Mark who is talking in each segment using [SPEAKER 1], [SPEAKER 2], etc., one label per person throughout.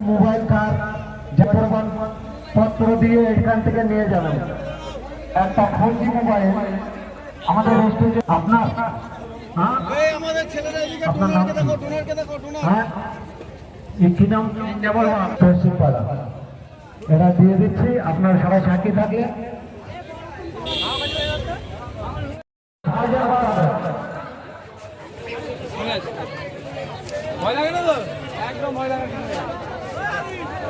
[SPEAKER 1] Mobile কার প্রমাণ পত্র দিয়ে এখান থেকে নিয়ে যাবেন। একটা ফোনজি মোবাইল আমাদের রেস্টুরেন্টে আপনার হ্যাঁ? আপনার নাম
[SPEAKER 2] টুনার।
[SPEAKER 1] হ্যাঁ? কি নাম? পশ্চিমপাড়া দিয়ে দিচ্ছি আপনার সবাই সাক্ষী থাকলে হাজার বাড়াবে
[SPEAKER 2] ভয় লাগে না তো একদম ভয় লাগে না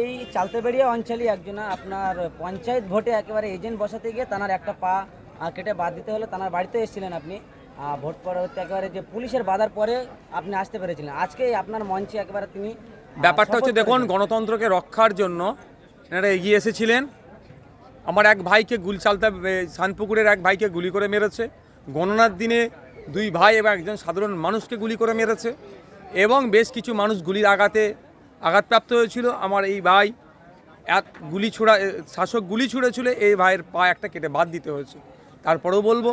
[SPEAKER 2] এই
[SPEAKER 3] চালতেবেড়িয়া অঞ্চলে একজনা আপনার পঞ্চায়েত ভোটে একেবারে এজেন্ট বসাতে গিয়ে তানার একটা পা কেটে বাদ দিতে হলে। তানার বাড়িতে এসেছিলেন আপনি। ভোট পরবর্তী একেবারে যে পুলিশের বাধার পরে আপনি আসতে পেরেছিলেন। আজকে আপনার মঞ্চে একেবারে তিনি
[SPEAKER 4] ব্যাপারটা হচ্ছে দেখুন গণতন্ত্রকে রক্ষার জন্য এনারা এগিয়ে এসেছিলেন। আমার এক ভাইকে গুলি চালতে শানপুকুরের এক ভাইকে গুলি করে মেরেছে। গণনার দিনে দুই ভাই এবং একজন সাধারণ মানুষকে গুলি করে মেরেছে। এবং বেশ কিছু মানুষ গুলির আঘাতে আঘাতপ্রাপ্ত হয়েছিল। আমার এই ভাই এক গুলি ছোড়া শাসক গুলি ছুঁড়েছিল, এই ভাইয়ের পা একটা কেটে বাদ দিতে হয়েছে। তারপরেও বলব,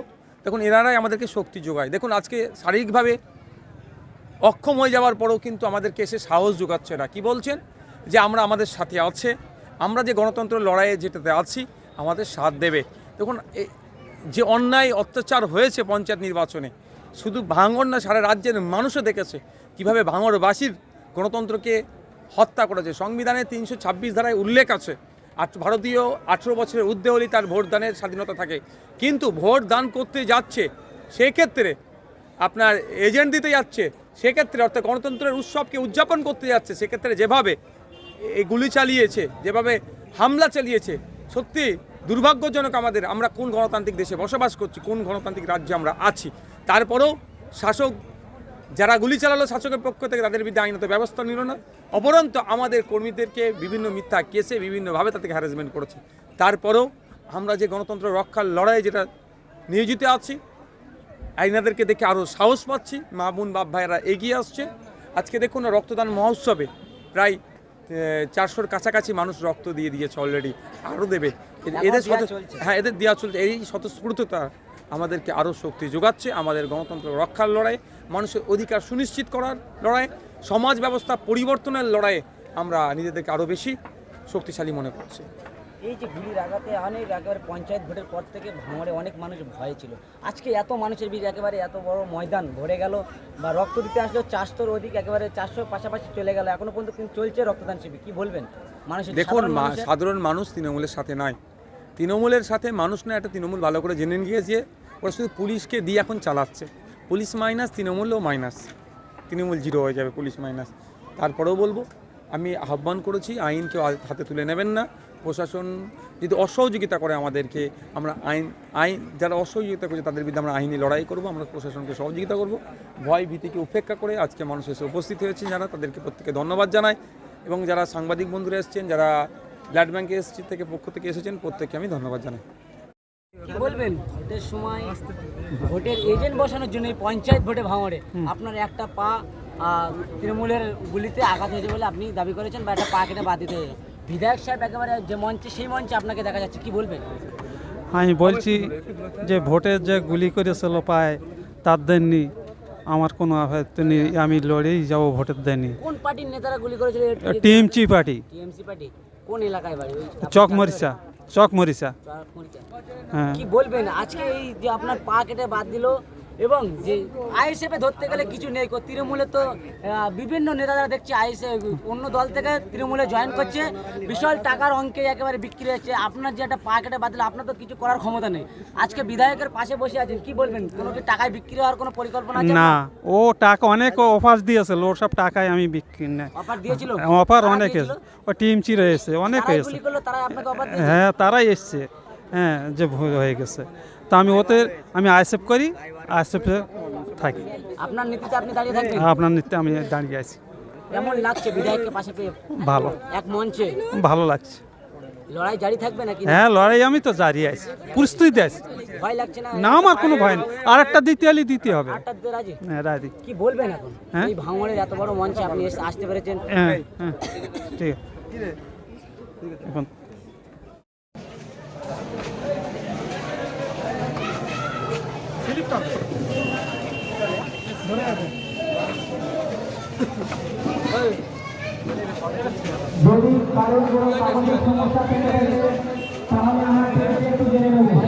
[SPEAKER 4] দেখুন, এনারাই আমাদেরকে শক্তি যোগায়। দেখুন, আজকে শারীরিকভাবে অক্ষম হয়ে যাওয়ার পরেও কিন্তু আমাদেরকে এসে সাহস যোগাচ্ছে না। কি বলছেন? যে আমরা আমাদের সাথে আছে, আমরা যে গণতন্ত্র লড়াইয়ে যেটাতে আছি, আমাদের সাথ দেবে। দেখুন যে অন্যায়, অত্যাচার হয়েছে পঞ্চায়েত নির্বাচনে, শুধু ভাঙর না, সারা রাজ্যের মানুষও দেখেছে কীভাবে ভাঙড়বাসীর গণতন্ত্রকে হত্যা করেছে। সংবিধানে তিনশো ছাব্বিশ ধারায় উল্লেখ আছে ভারতীয় আঠেরো বছরের ঊর্ধ্বে হলেই তার ভোট দানের স্বাধীনতা থাকে। কিন্তু ভোট দান করতে যাচ্ছে, সেক্ষেত্রে আপনার এজেন্ট দিতে যাচ্ছে, সেক্ষেত্রে অর্থাৎ গণতন্ত্রের উৎসবকে উদযাপন করতে যাচ্ছে, সেক্ষেত্রে যেভাবে গুলি চালিয়েছে, যেভাবে হামলা চালিয়েছে, সত্যি দুর্ভাগ্যজনক আমাদের আমরা কোন গণতান্ত্রিক দেশে বসবাস করছি, কোন গণতান্ত্রিক রাজ্যে আমরা আছি। তারপরেও শাসক যারা গুলি চালালো শাসকের পক্ষ থেকে তাদের বিরুদ্ধে আইনত ব্যবস্থা নিল না। অপরন্ত আমাদের কর্মীদেরকে বিভিন্ন মিথ্যা কেসে বিভিন্নভাবে তাদেরকে হ্যারাসমেন্ট করেছে। তারপরেও আমরা যে গণতন্ত্র রক্ষার লড়াইয়ে যেটা নিয়োজিত আছি আইনাদেরকে দেখে আরও সাহস পাচ্ছি। মা বোন বাপ ভাইয়েরা এগিয়ে আসছে। আজকে দেখুন না রক্তদান মহোৎসবে প্রায় চারশোর কাছাকাছি মানুষ রক্ত দিয়ে দিয়েছে অলরেডি আরও দেবে। এদের। হ্যাঁ এদের দেওয়া চলছে। এই স্বতঃস্ফূর্ততা আমাদেরকে আরও শক্তি যোগাচ্ছে আমাদের গণতন্ত্র রক্ষার লড়াই মানুষের অধিকার সুনিশ্চিত করার লড়াই সমাজ ব্যবস্থা পরিবর্তনের লড়াইয়ে আমরা নিজেদেরকে আরও বেশি শক্তিশালী মনে করছি।
[SPEAKER 3] এই যে গুলির আঘাতে অনেক একেবারে পঞ্চায়েত ভোটের পর থেকে ভাঙড়ে অনেক মানুষ ভয়ে ছিল। আজকে এত মানুষের ভিড় একেবারে এত বড় ময়দান ভরে গেল বা রক্ত দিতে আসলো চারশোর অধিক একেবারে চারশোর পাশাপাশি চলে গেল। এখনও পর্যন্ত কিন্তু চলছে রক্তদান শিবির কি বলবেন? মানুষের
[SPEAKER 4] দেখুন
[SPEAKER 3] সাধারণ
[SPEAKER 4] মানুষ তৃণমূলের সাথে নাই। তৃণমূলের সাথে মানুষ না, একটা তৃণমূল ভালো করে জেনে গিয়েছে। ওরা শুধু পুলিশকে দিয়ে এখন চালাচ্ছে। পুলিশ মাইনাস, তৃণমূলও মাইনাস। তৃণমূল জিরো হয়ে যাবে, পুলিশ মাইনাস। তারপরেও বলব, আমি আহ্বান করেছি আইনকে হাতে তুলে নেবেন না। প্রশাসন যদি অসহযোগিতা করে আমাদেরকে, আমরা আইন আইন, যারা অসহযোগিতা করছে, তাদের বিরুদ্ধে আমরা আইনি লড়াই করব, আমরা প্রশাসনকে সহযোগিতা করব। ভয় ভীতিকে উপেক্ষা করে আজকে মানুষ এসে উপস্থিত হয়েছে যারা, তাদেরকে প্রত্যেকে ধন্যবাদ জানাই। এবং যারা সাংবাদিক বন্ধুরা এসেছেন, যারা ব্লাড ব্যাংকে এসেছে থেকে পক্ষ থেকে এসেছেন প্রত্যেককে আমি ধন্যবাদ জানাই।
[SPEAKER 3] কি বলবেন? ভোটের সময় ভোটের এজেন্ট বসানোর জন্য এই পঞ্চায়েত ভোটে ভাঙড়ে আপনার একটা পা তৃণমূলের গুলিতে আঘাত হয়েছে বলে আপনি দাবি করেছেন বা একটা পা কেটে বাদ দিতে হয়েছে। বিধায়ক সাহেব একেবারে যে মঞ্চে সেই মঞ্চে আপনাকে দেখা যাচ্ছে কি বলবেন?
[SPEAKER 5] আমি বলছি যে ভোটের যে গুলি করেছিল পায় তার দেননি। আমার কোনো নেই আমি লড়েই যাব ভোটের দেননি।
[SPEAKER 3] কোন পার্টির নেতারা গুলি করেছিল?
[SPEAKER 5] TMC party.
[SPEAKER 3] TMC party. কোন এলাকায় বাড়ি? আপনার
[SPEAKER 5] চকমরিচা চকমরিচা
[SPEAKER 3] চকমরিচা।
[SPEAKER 5] হ্যাঁ।
[SPEAKER 3] কি বলবেন? আজকে এই যে আপনার পা কেটে বাদ দিল এবং যে আইএসএফে ধরতে গেলে কিছু নেই। তৃণমূলে তো বিভিন্ন নেতারা দেখছি আইএসএফ অন্য দল থেকে তৃণমূলে জয়েন করছে। বিশাল টাকার অঙ্কে একেবারে বিক্রি হচ্ছে। আপনার যে একটা পা কেটে বাদ দিল আপনার তো কিছু করার ক্ষমতা নেই। আজকে বিধায়কের পাশে বসে আছেন কি বলবেন? কোনো কি টাকায় বিক্রি হওয়ার কোনো পরিকল্পনা আছে
[SPEAKER 5] না ও টাকা অনেক অফার দিয়েছিল ওর সব টাকায় আমি বিক্রি নেই
[SPEAKER 3] অফার দিয়েছিল?
[SPEAKER 5] অফার অনেক? এসে ও অনেক
[SPEAKER 3] কারাই
[SPEAKER 5] এসে
[SPEAKER 3] অফার দিয়েছে?
[SPEAKER 5] হ্যাঁ তারাই এসছে। হ্যাঁ যে ভুল হয়ে গেছে। তা আমি ওতে আমি আইসেপ করি আইসেপে থাকি।
[SPEAKER 3] আপনার নীতিতে আপনি দাঁড়িয়ে থাকবেন?
[SPEAKER 5] আপনার নিত্যে আমি দাঁড়িয়ে আছি।
[SPEAKER 3] কেমন লাগছে বিধায়ককে পাশে পেয়ে?
[SPEAKER 5] ভালো।
[SPEAKER 3] এক মঞ্চে?
[SPEAKER 5] ভালো লাগছে।
[SPEAKER 3] লড়াই জারি থাকবে নাকি?
[SPEAKER 5] হ্যাঁ লড়াই আমি তো জারি আছি। প্রস্তুতি আছি।
[SPEAKER 3] ভয় লাগছে না?
[SPEAKER 5] না আমার কোনো ভয় নেই। আর একটা দিতে হলে দিতে হবে।
[SPEAKER 3] আটটা দিতে রাজি?
[SPEAKER 5] হ্যাঁ রাজি।
[SPEAKER 3] কি বলবেন এখন?
[SPEAKER 5] হ্যাঁ?
[SPEAKER 3] এই ভাঙড়ের এত বড় মঞ্চে আপনি আসতে পেরেছেন?
[SPEAKER 5] হ্যাঁ হ্যাঁ ঠিক আছে। এখন
[SPEAKER 1] যদি কারোর কোনো কাগজের সমস্যা থেকে থাকে তাহলে আমার থেকে একটু জেনে নেবেন